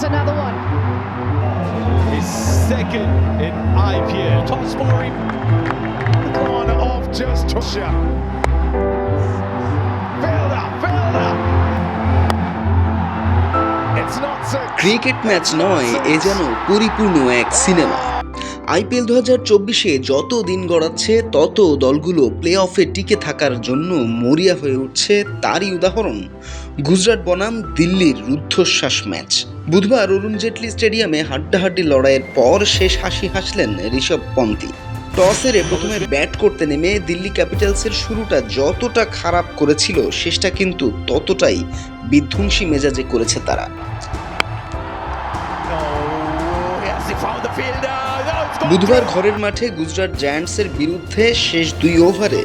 Here's another one. His second in IPL. Top scoring. One of just Tusha. Fielder, fielder. It's not so. Cricket match নয় এ যেন পরিপূর্ণ এক cinema IPL দু হাজার চব্বিশে যত দিন গড়াচ্ছে, তত দলগুলো প্লে অফে টিকে থাকার জন্য মরিয়া হয়ে উঠছে তারই উদাহরণ। গুজরাট বনাম, দিল্লির রুদ্ধশ্বাস ম্যাচ। বুধবার অরুণ জেটলি স্টেডিয়ামে হাড্ডাহাড্ডি লড়াইয়ের পর শেষ হাসি হাসলেন ঋষভ পন্থী টস হেরে প্রথমে ব্যাট করতে নেমে দিল্লি ক্যাপিটালসের শুরুটা যতটা খারাপ করেছিল, শেষটা কিন্তু ততটাই বিধ্বংসী মেজাজে করেছে তারা। বুধবার ঘরের মাঠে গুজরাট জায়ান্টসের বিরুদ্ধে শেষ দুই ওভারে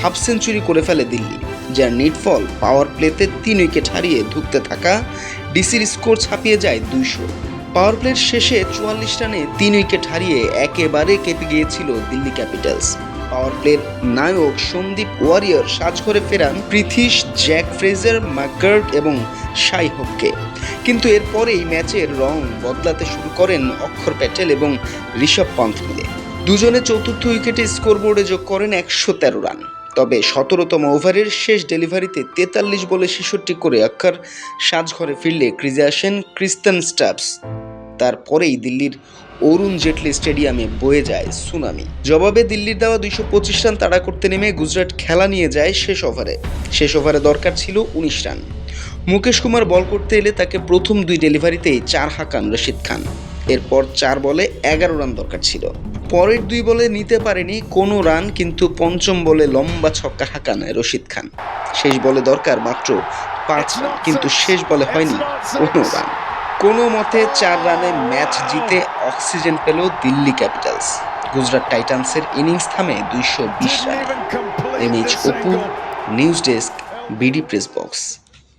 হাফ সেঞ্চুরি করে ফেলে দিল্লি, যার নিটফল পাওয়ার প্লেতে তিন উইকেট হারিয়ে ধুঁকতে থাকা ডিসির স্কোর ছাপিয়ে যায় দুইশো। পাওয়ার প্লের শেষে চুয়াল্লিশ রানে তিন উইকেট হারিয়ে একেবারে কেঁপে গিয়েছিল দিল্লি ক্যাপিটালস। পাওয়ার প্লের নায়ক সন্দীপ ওয়ারিয়র সাজঘরে ফেরান পৃথিশ জ্যাক ফ্রেজার ম্যাকগার্ড এবং শাই হককে। কিন্তু এরপরেই ম্যাচের রং বদলাতে শুরু করেন অক্ষর প্যাটেল এবং ঋষভ পন্থ মিলে। দুজনে চতুর্থ উইকেটে স্কোরবোর্ডে যোগ করেন একশো তেরো রান। তবে সতেরোতম ওভারের শেষ ডেলিভারিতে তেতাল্লিশ বলে ছেষট্টি করে অক্ষর সাজঘরে ফিরলে ক্রিজে আসেন ক্রিস্টান স্টাপস তারপরেই দিল্লির অরুণ জেটলি স্টেডিয়ামে বয়ে যায় সুনামি। জবাবে দিল্লির দেওয়া দুইশো পঁচিশ রান তাড়া করতে নেমে গুজরাট খেলা নিয়ে যায় শেষ ওভারে। শেষ ওভারে দরকার ছিল উনিশ রান। মুকেশ কুমার বল করতে এলে তাকে প্রথম দুই ডেলিভারিতেই চার হাঁকান রশিদ খান। এরপর চার বলে এগারো রান দরকার ছিল। পরের দুই বলে নিতে পারেনি কোনো রান, কিন্তু পঞ্চম বলে লম্বা ছক্কা হাঁকান রশিদ খান। শেষ বলে দরকার মাত্র পাঁচ রান, কিন্তু শেষ বলে হয়নি কোনো রান। কোনো মতে চার রানে ম্যাচ জিতে অক্সিজেন পেল দিল্লি ক্যাপিটালস। গুজরাট টাইটান্সের ইনিংস থামে দুইশো বিশ রানে। M H Apu, news desk, BD press box.